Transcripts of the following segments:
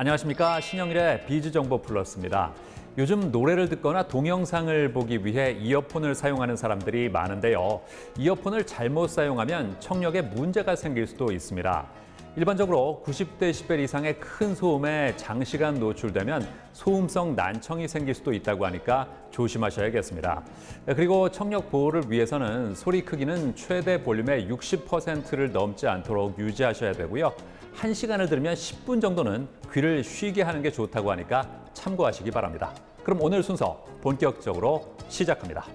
안녕하십니까 신영일의 비즈 정보 플러스입니다. 요즘 노래를 듣거나 동영상을 보기 위해 이어폰을 사용하는 사람들이 많은데요. 이어폰을 잘못 사용하면 청력에 문제가 생길 수도 있습니다. 일반적으로 90데시벨 이상의 큰 소음에 장시간 노출되면 소음성 난청이 생길 수도 있다고 하니까 조심하셔야겠습니다. 그리고 청력 보호를 위해서는 소리 크기는 최대 볼륨의 60%를 넘지 않도록 유지하셔야 되고요. 1시간을 들으면 10분 정도는 귀를 쉬게 하는 게 좋다고 하니까 참고하시기 바랍니다. 그럼 오늘 순서 본격적으로 시작합니다.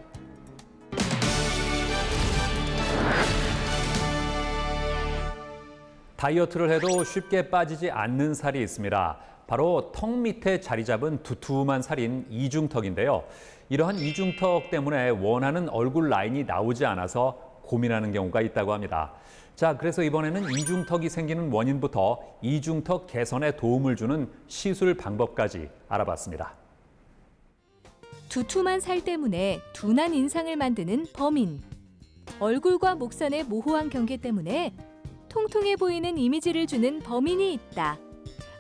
다이어트를 해도 쉽게 빠지지 않는 살이 있습니다. 바로 턱 밑에 자리 잡은 두툼한 살인 이중턱인데요. 이러한 이중턱 때문에 원하는 얼굴 라인이 나오지 않아서 고민하는 경우가 있다고 합니다. 자, 그래서 이번에는 이중턱이 생기는 원인부터 이중턱 개선에 도움을 주는 시술 방법까지 알아봤습니다. 두툼한 살 때문에 둔한 인상을 만드는 범인. 얼굴과 목선의 모호한 경계 때문에 통통해 보이는 이미지를 주는 범인이 있다.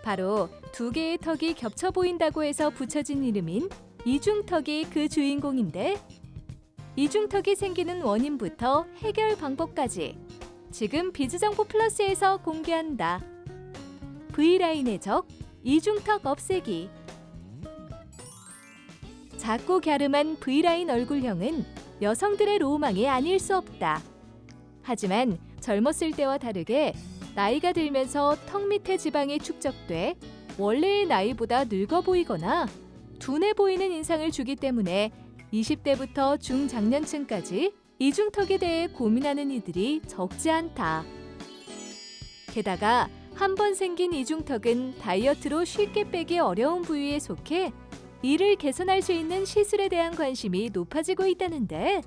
바로 두 개의 턱이 겹쳐 보인다고 해서 붙여진 이름인 이중턱이 그 주인공인데 이중턱이 생기는 원인부터 해결 방법까지 지금 비즈정보 플러스에서 공개한다. V라인의 적 이중턱 없애기 작고 갸름한 V라인 얼굴형은 여성들의 로망이 아닐 수 없다. 하지만 젊었을 때와 다르게 나이가 들면서 턱 밑에 지방이 축적돼 원래의 나이보다 늙어 보이거나 둔해 보이는 인상을 주기 때문에 20대부터 중장년층까지 이중턱에 대해 고민하는 이들이 적지 않다. 게다가 한 번 생긴 이중턱은 다이어트로 쉽게 빼기 어려운 부위에 속해 이를 개선할 수 있는 시술에 대한 관심이 높아지고 있다는데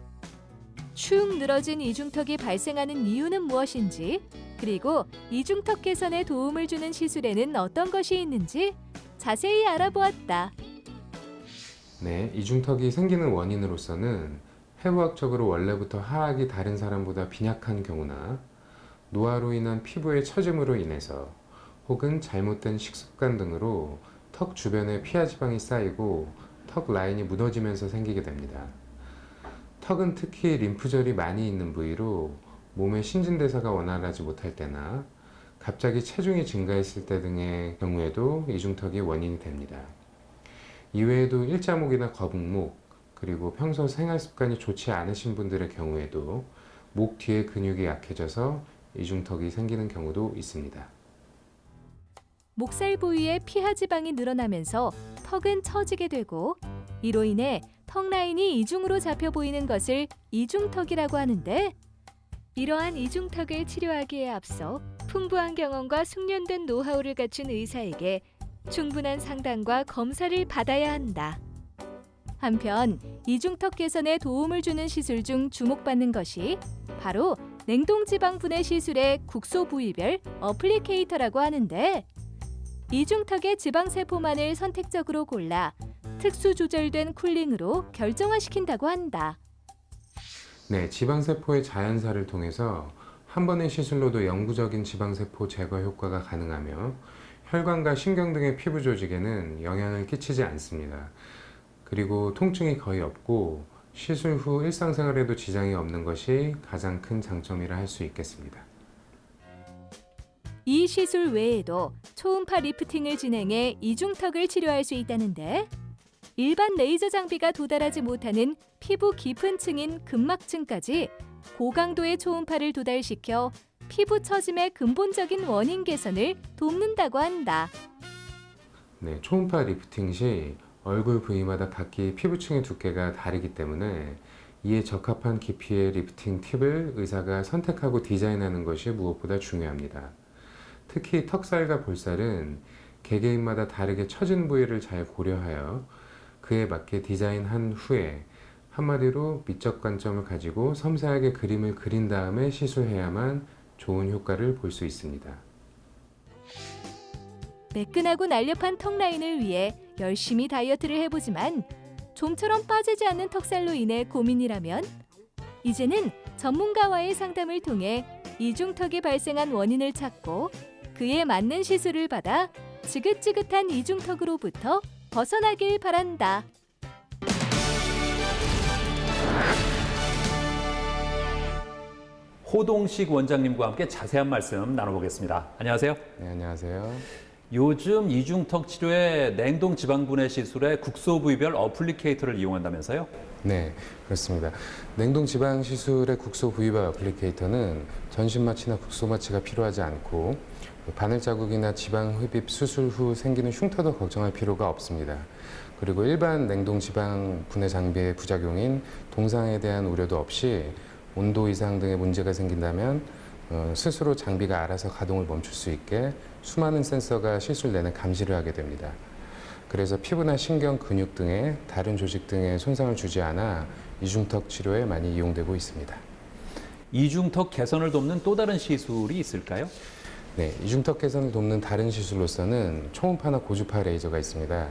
축 늘어진 이중턱이 발생하는 이유는 무엇인지 그리고 이중턱 개선에 도움을 주는 시술에는 어떤 것이 있는지 자세히 알아보았다. 네, 이중턱이 생기는 원인으로서는 해부학적으로 원래부터 하악이 다른 사람보다 빈약한 경우나 노화로 인한 피부의 처짐으로 인해서 혹은 잘못된 식습관 등으로 턱 주변에 피하 지방이 쌓이고 턱 라인이 무너지면서 생기게 됩니다. 턱은 특히 림프절이 많이 있는 부위로 몸의 신진대사가 원활하지 못할 때나 갑자기 체중이 증가했을 때 등의 경우에도 이중턱이 원인이 됩니다. 이외에도 일자목이나 거북목, 그리고 평소 생활 습관이 좋지 않으신 분들의 경우에도 목 뒤에 근육이 약해져서 이중턱이 생기는 경우도 있습니다. 목살 부위에 피하 지방이 늘어나면서 턱은 처지게 되고 이로 인해 턱 라인이 이중으로 잡혀 보이는 것을 이중턱이라고 하는데 이러한 이중턱을 치료하기에 앞서 풍부한 경험과 숙련된 노하우를 갖춘 의사에게 충분한 상담과 검사를 받아야 한다. 한편 이중턱 개선에 도움을 주는 시술 중 주목받는 것이 바로 냉동지방 분해 시술의 국소 부위별 어플리케이터라고 하는데 이중턱의 지방세포만을 선택적으로 골라 특수 조절된 쿨링으로 결정화시킨다고 한다. 네, 지방세포의 자연사를 통해서 한 번의 시술로도 영구적인 지방세포 제거 효과가 가능하며 혈관과 신경 등의 피부 조직에는 영향을 끼치지 않습니다. 그리고 통증이 거의 없고 시술 후 일상생활에도 지장이 없는 것이 가장 큰 장점이라 할 수 있겠습니다. 이 시술 외에도 초음파 리프팅을 진행해 이중턱을 치료할 수 있다는데 일반 레이저 장비가 도달하지 못하는 피부 깊은 층인 근막층까지 고강도의 초음파를 도달시켜 피부 처짐의 근본적인 원인 개선을 돕는다고 한다. 네, 초음파 리프팅 시 얼굴 부위마다 각기 피부층의 두께가 다르기 때문에 이에 적합한 깊이의 리프팅 팁을 의사가 선택하고 디자인하는 것이 무엇보다 중요합니다. 특히 턱살과 볼살은 개개인마다 다르게 처진 부위를 잘 고려하여 그에 맞게 디자인한 후에 한마디로 미적 관점을 가지고 섬세하게 그림을 그린 다음에 시술해야만 좋은 효과를 볼 수 있습니다. 매끈하고 날렵한 턱 라인을 위해 열심히 다이어트를 해보지만 좀처럼 빠지지 않는 턱살로 인해 고민이라면 이제는 전문가와의 상담을 통해 이중턱이 발생한 원인을 찾고 그에 맞는 시술을 받아 지긋지긋한 이중턱으로부터 벗어나길 바란다. 호동식 원장님과 함께 자세한 말씀 나눠보겠습니다. 안녕하세요. 네, 안녕하세요. 요즘 이중턱 치료에 냉동 지방분해 시술에 국소 부위별 어플리케이터를 이용한다면서요? 네, 그렇습니다. 냉동 지방 시술의 국소 부위별 어플리케이터는 전신 마취나 국소 마취가 필요하지 않고 바늘 자국이나 지방 흡입 수술 후 생기는 흉터도 걱정할 필요가 없습니다. 그리고 일반 냉동 지방 분해 장비의 부작용인 동상에 대한 우려도 없이 온도 이상 등의 문제가 생긴다면 어, 스스로 장비가 알아서 가동을 멈출 수 있게 수많은 센서가 시술 내내 감시를 하게 됩니다. 그래서 피부나 신경, 근육 등의 다른 조직 등에 손상을 주지 않아 이중턱 치료에 많이 이용되고 있습니다. 이중턱 개선을 돕는 또 다른 시술이 있을까요? 네, 이중턱 개선을 돕는 다른 시술로서는 초음파나 고주파 레이저가 있습니다.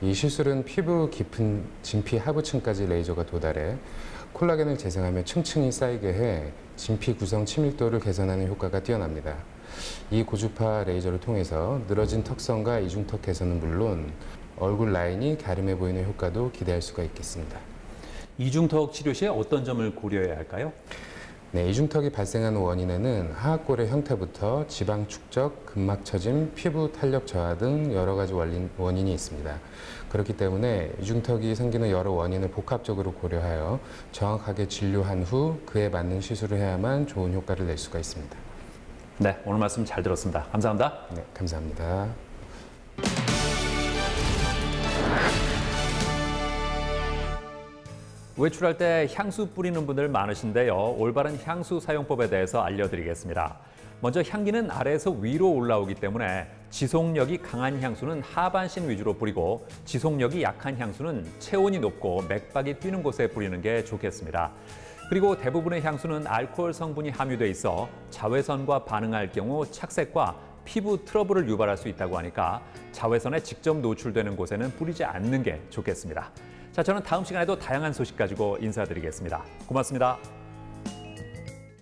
이 시술은 피부 깊은 진피 하부층까지 레이저가 도달해 콜라겐을 재생하며 층층이 쌓이게 해 진피 구성 친밀도를 개선하는 효과가 뛰어납니다. 이 고주파 레이저를 통해서 늘어진 턱선과 이중턱 개선은 물론 얼굴 라인이 갸름해 보이는 효과도 기대할 수가 있겠습니다. 이중턱 치료 시에 어떤 점을 고려해야 할까요? 네, 이중턱이 발생하는 원인에는 하악골의 형태부터 지방 축적, 근막 처짐, 피부 탄력 저하 등 여러 가지 원인, 원인이 있습니다. 그렇기 때문에 이중턱이 생기는 여러 원인을 복합적으로 고려하여 정확하게 진료한 후 그에 맞는 시술을 해야만 좋은 효과를 낼 수가 있습니다. 네, 오늘 말씀 잘 들었습니다. 감사합니다. 네, 감사합니다. 외출할 때 향수 뿌리는 분들 많으신데요. 올바른 향수 사용법에 대해서 알려드리겠습니다. 먼저 향기는 아래에서 위로 올라오기 때문에 지속력이 강한 향수는 하반신 위주로 뿌리고 지속력이 약한 향수는 체온이 높고 맥박이 뛰는 곳에 뿌리는 게 좋겠습니다. 그리고 대부분의 향수는 알코올 성분이 함유돼 있어 자외선과 반응할 경우 착색과 피부 트러블을 유발할 수 있다고 하니까 자외선에 직접 노출되는 곳에는 뿌리지 않는 게 좋겠습니다. 자, 저는 다음 시간에도 다양한 소식 가지고 인사드리겠습니다. 고맙습니다.